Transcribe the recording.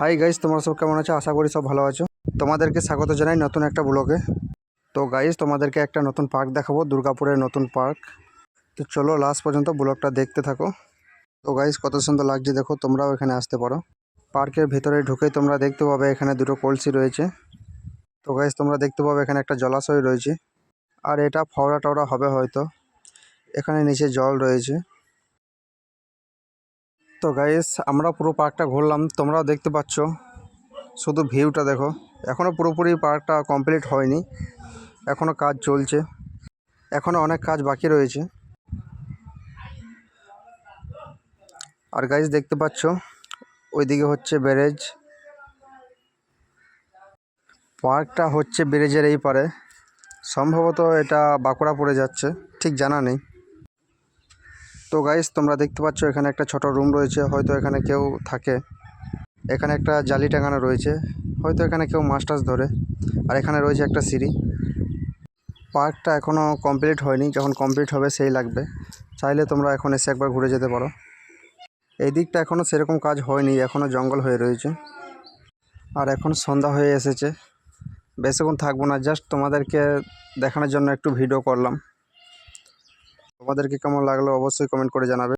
Hi guys তোমরা সব কেমন আছো? আশা করি সব ভালো আছো। তোমাদেরকে স্বাগত জানাই নতুন একটা ব্লগে তো গাইস তোমাদেরকে একটা নতুন পার্ক দেখাবো, দুর্গাপুরের নতুন পার্ক তো চলো লাস্ট পর্যন্ত ব্লগটা দেখতে থাকো। তো গাইস কত সুন্দর লাগছে দেখো, তোমরাও এখানে আসতে পারো। পার্কের ভিতরে ঢুকে তোমরা দেখতে পাবে, এখানে দুটো কলসি রয়েছে। তো গাইস তোমরা দেখতে পাবে, এখানে একটা জলাশয় রয়েছে। আর এটা ফওড়া টওড়া হবে হয়তো। এখানে নিচে জল রয়েছে। তো গাইস আমরা পুরো পার্কটা ঘুরলাম। তোমরাও দেখতে পাচ্ছ। শুধু ভিউটা দেখো। এখনও পুরোপুরি পার্কটা কমপ্লিট হয়নি। এখনও কাজ চলছে। এখনও অনেক কাজ বাকি রয়েছে। আর গাইস দেখতে পাচ্ছ, ওইদিকে হচ্ছে ব্যারেজ। পার্কটা হচ্ছে ব্যারেজের এই পারে। সম্ভবত এটা বাঁকুড়া পড়ে যাচ্ছে। ঠিক জানা নেই। তো গাইস তোমরা দেখতে পাচ্ছ এখানে একটা ছোট রুম রয়েছে, হয়তো এখানে কেউ থাকে। এখানে একটা জালি টাঙানো রয়েছে, হয়তো এখানে কেউ মাছ টাছ ধরে। আর এখানে রয়েছে একটা সিঁড়ি। পার্কটা এখনও কমপ্লিট হয়নি, যখন কমপ্লিট হবে সেই লাগবে। চাইলে তোমরা এখন এসে একবার ঘুরে যেতে পারো। এই দিকটা এখনও সেরকম কাজ হয়নি এখনও জঙ্গল হয়ে রয়েছে। আর এখন সন্ধ্যা হয়ে এসেছে। বেশিক্ষণ থাকব না জাস্ট তোমাদেরকে দেখানোর জন্য একটু ভিডিও করলাম। তোমাদেরকে কেমন লাগল অবশ্যই কমেন্ট করে জানাবে।